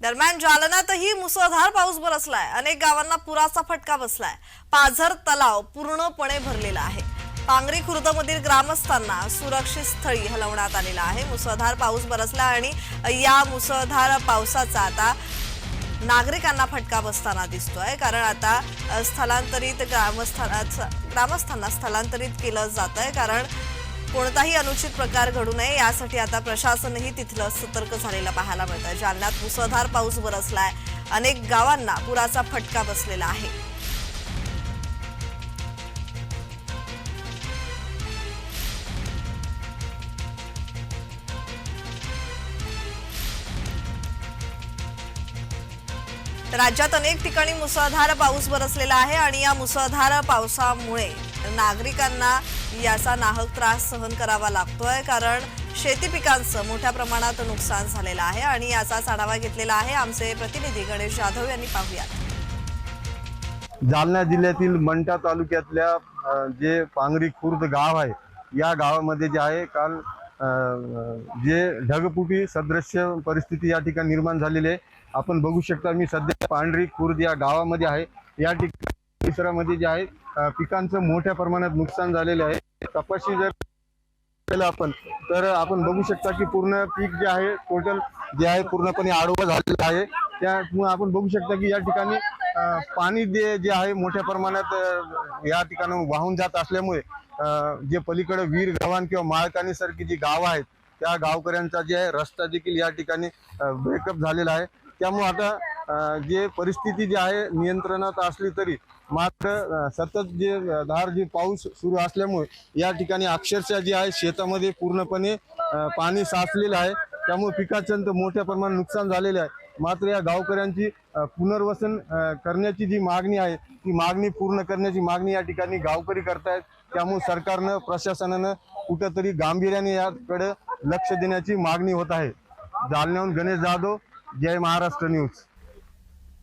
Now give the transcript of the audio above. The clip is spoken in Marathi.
दरम्यान जालन्यातही मुसळधार पाऊस बरसलाय. अनेक गावांना पुराचा फटका बसलाय. पाझर तलाव पूर्णपणे भरलेला आहे. पांगरी खुर्दमधील ग्रामस्थांना सुरक्षित स्थळी हलवण्यात आलेला आहे. मुसळधार पाऊस बरसला आणि या मुसळधार पावसाचा आता नागरिकांना फटका बसताना दिसतोय. कारण आता स्थलांतरित ग्रामस्थाना ग्रामस्थांना स्थलांतरित केलं जात आहे कारण कोणताही अनुचित प्रकार घडू नये यासाठी आता प्रशासनही तिथलं सतर्क झालेलं पाहायला मिळतं जालन्यात मुसळधार पाऊस बरसलाय. अनेक गावांना पुराचा फटका बसलेला आहे. राज्यात अनेक ठिकाणी मुसळधार पाऊस बरसलेला आहे आणि या मुसळधार पावसामुळे नागरिकांना याचा नाहक त्रास सहन करावा लागतोय कारण शेती पिकांचं मोठ्या प्रमाणात नुकसान झालेलं आहे आणि याचाच आढावा घेतलेला आहे आमचे प्रतिनिधी गणेश जाधव यांनी पाहूयात. जालना जिल्ह्यातील मंठा तालुक्यातल्या जे पांगरी खुर्द गाव आहे या गावामध्ये जे आहे काल जे ढगपुटी सदृश्य परिस्थिती या ठिकाणी निर्माण झालेली आहे. आपण बघू शकता मी सध्या पांढरी खुर्द या गावामध्ये आहे. या ठिकाणी परिसरामध्ये जे आहे पिकांचं मोठ्या प्रमाणात नुकसान झालेलं आहे. कपाशी जर केलं आपण तर आपण बघू शकता की पूर्ण पीक जे आहे टोटल जे आहे पूर्णपणे आडवं झालेलं आहे. त्यामुळे आपण बघू शकता की या ठिकाणी पाणी जे जे आहे मोठ्या प्रमाणात या ठिकाणी वाहून जात असल्यामुळे जे पलीकडे वीर गव्हाण किंवा माळकानी सारखी जी गावं आहेत त्या गावकऱ्यांचा जे आहे रस्ता देखील या ठिकाणी ब्रेकअप झालेला आहे. त्यामुळे आता जे परिस्थिती जी आहे नियंत्रणात असली तरी मात्र सतत जे धार जे पाऊस सुरू असल्यामुळे या ठिकाणी अक्षरशः जे आहे शेतामध्ये पूर्णपणे पाणी साचलेलं आहे. त्यामुळे पिकाचं तर मोठ्या प्रमाणात नुकसान झालेलं आहे. मात्र या गावकऱ्यांची पुनर्वसन करण्याची जी मागणी आहे ती मागणी पूर्ण करण्याची मागणी या ठिकाणी गावकरी करतायत. त्यामुळे सरकारनं प्रशासनानं कुठंतरी गांभीर्याने याकडे लक्ष देण्याची मागणी होत आहे. जालन्याहून गणेश जाधव जय महाराष्ट्र न्यूज.